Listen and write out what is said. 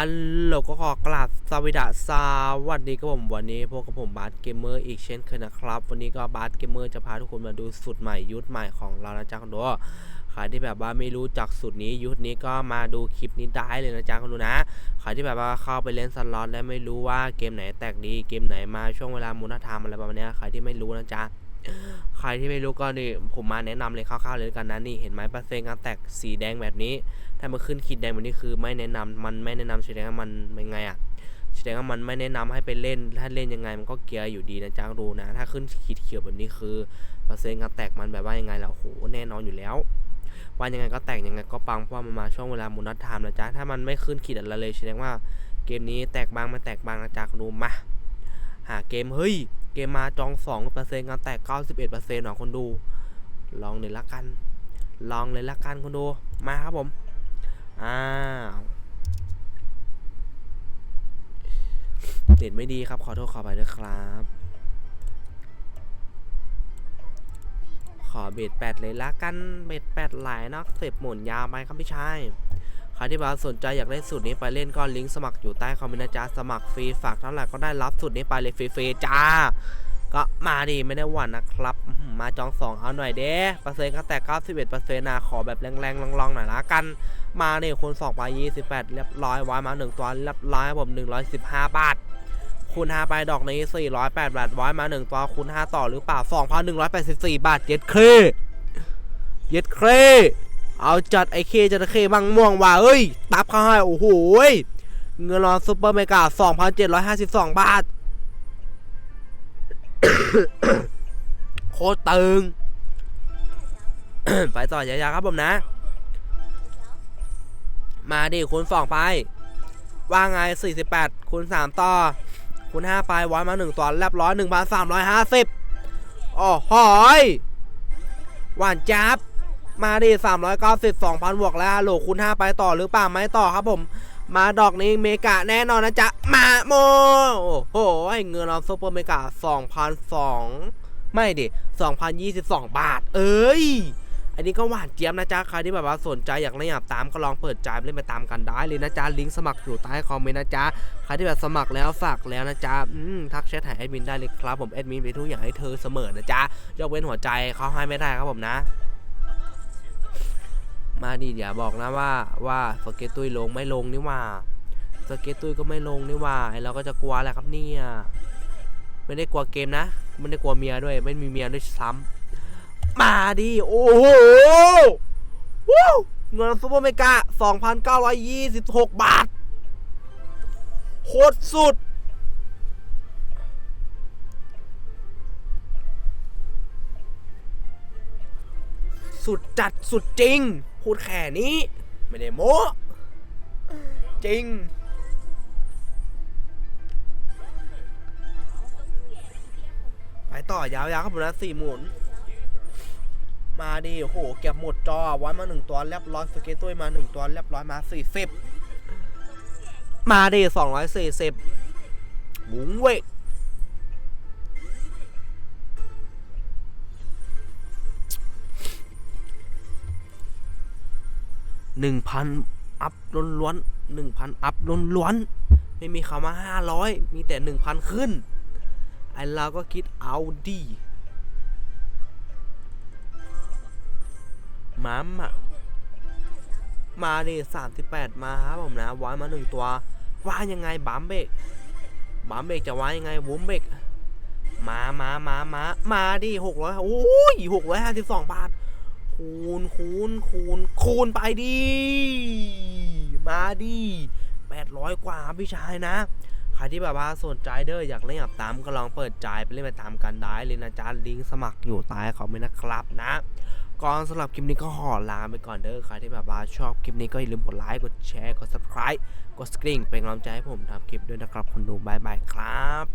ฮัลโหลก็ขอกราบสวัสดีสวัสดีครับผมวันนี้พวกกับผมบาสเกมเมอร์อีกเช่นเคยนะครับ วันนี้ก็บาสเกมเมอร์จะพาทุกคนมาดูสูตรใหม่ยุทธใหม่ของเรานะจ๊ะคุณดูใครที่แบบว่าไม่รู้จักสูตรนี้ยุทธนี้ก็มาดูคลิปนี้ได้เลยนะจ๊ะคุณดูนะใครที่แบบว่าเข้าไปเล่นสล็อตและไม่รู้ว่าเกมไหนแตกดีเกมไหนมาช่วงเวลามูลธรรมอะไรประมาณนี้ใครที่ไม่รู้นะจ๊ะ ใครที่ไม่รู้ก็นี่ผมมาแนะนำเลยคร่าวๆเลยกันนะนี่เห็นไหมเปอร์เซ็นต์การแตกสีแดงแบบนี้ ถ้ามันขึ้นขีดแดงแบบนี้คือไม่แนะนำมันไม่แนะนำแสดงว่ามันเป็นไงอะแสดงว่ามันไม่แนะนำให้ไปเล่น ถ้าเล่นยังไงมันก็เกียร์อยู่ดีนะจ๊ะดูนะ ถ้าขึ้นขีดเขียวแบบนี้คือเปอร์เซ็นต์การแตกมันแบบว่ายังไงล่ะโหแน่นอนอยู่แล้วว่ายังไงก็แตกยังไงก็ปังเพราะว่ามันมาช่วงเวลามูนัทไทม์นะจ๊ะถ้ามันไม่ขึ้นขีดอะไรเลยแสดงว่าเกมนี้แตกบางไม่แตกบางนะจ๊ะดูมาหาเกมเฮ้ย เกมมาจอง2เปอร์เซ็นต์การแตก91เปอร์เซ็นต์หรอคนดู ลองเลยละกัน ลองเลยละกันคนดู มาครับผม อ้าวเน็ตไม่ดีครับ ขอโทษขอไปด้วยครับ ขอเบ็ดแปดเลยละกัน เบ็ดแปดหลายนักเสพหมุนยาวไปครับพี่ชาย ใครที่แบบว่าสนใจอยากได้สูตรนี้ไปเล่นก็ลิงก์สมัครอยู่ใต้คอมเมนต์นะจ๊ะสมัครฟรีฝากเท่าไหร่ก็ได้รับสูตรนี้ไปเลยฟรีๆจ้า ก็มาดิไม่ได้หวั่นนะครับ มาจองสองเอาหน่อยเด้เปอร์เซ็นต์ก็แต่ 91เปอร์เซ็นต์นะขอแบบแรงๆลองๆหน่อยละกัน มาเนี่ยคูณ2ไป28 เรียบร้อยไว้มา1ตัวเรียบร้อยครับผม115 บาทคูณ5ไปดอกนี้ 408 บาทไว้มา1ตัวคูณ5ต่อหรือเปล่า 2,184 บาทเย็ดเครเย็ดเคร เอาจัดไอเคจัดไอเคบังม่วงว่ะเอ้ย ตับเข้าให้ โอ้โหเงินรอนซุปเปอร์เมกา 2,752 บาท โคตรตึง ไปต่อยาวๆครับผมนะ มาดิคูณสองไป ว่าไง 48คูณ3ต่อคูณ5ไปไว้มา 1ตัวเรียบร้อย1,350 โอ้โหยหวานจับ มาดิ390 2,000บวกแล้วฮัลโหลคูณ5ไปต่อหรือเปล่าไม่ต่อครับผม มาดอกนี้เมกะแน่นอนนะจ๊ะ มาโม โอ้โหเงินเราซุปเปอร์เมกะ2,002ไม่ดิ2,022บาท เอ้ยอันนี้ก็หวานเจี๊ยบนะจ๊ะ ใครที่แบบว่าสนใจอยากเล่นอยากตามก็ลองเปิดใจเล่นไปตามกันได้เลยนะจ๊ะ ลิงก์สมัครอยู่ใต้คอมเมนต์นะจ๊ะ ใครที่แบบสมัครแล้วฝากแล้วนะจ๊ะอืมทักแชทหาแอดมินได้เลยครับผมแอดมินเป็นทุกอย่างให้เธอเสมอนะจ๊ะยกเว้นหัวใจเขาให้ไม่ได้ครับผมนะ มาดิอย่าบอกนะว่าว่าสเก็ตตุยลงไม่ลงนี่ว่าสเก็ตตุยก็ไม่ลงนี่ว่าไอเราก็จะกลัวแหละครับเนี่ยไม่ได้กลัวเกมนะไม่ได้กลัวเมียด้วยไม่มีเมียด้วยซ้ำมาดิโอ้โหวู้เงินซูเปอร์เมกา2,926 บาทโคตรสุดสุดจัดสุดจริง พูดแค่นี้ ไม่ได้โม้จริง ไปต่อยาวๆครับผมนะสี่หมุน มาดิโอ้โห เก็บหมดจอวันมาหนึ่งตัวเรียบร้อยสเกตตุ้ยมาหนึ่งตัวเรียบร้อยมาสี่สิบมาดีสองร้อยสี่สิบบุ้งเว้ 1,000 อัพล้วนๆ1,000 อัพล้วนๆไม่มีคำว่า 500 มีแต่ 1,000 ขึ้น ไอเราก็คิดเอาดีมามอะมาดิสามสิบแปดมาครับผมนะวายมาหนึ่งตัวว่ายยังไงบัมเบกบัมเบกจะว่ายยังไงวุ้มเบกมามามามามาดิหกร้อยโอ้ยหกร้อยห้าสิบสองบาท คูณคูณคูณคูณไปดิมาดิแปดร้อยกว่าพี่ชายนะ ใครที่แบบว่าสนใจเด้ออยากเล่นกับตามก็ลองเปิดใจไปเล่นไปตามกันได้เลยนะจ๊ะลิงก์สมัครอยู่ใต้คอมเมนต์นะครับนะก่อนสำหรับคลิปนี้ก็ขอลาไปก่อนเด้อใครที่แบบว่าชอบคลิปนี้ก็อย่าลืมกดไลค์กดแชร์กด subscribe กดสกริ่งเป็นกำลังใจให้ผมทำคลิปด้วยนะครับคนดูบายบายครับ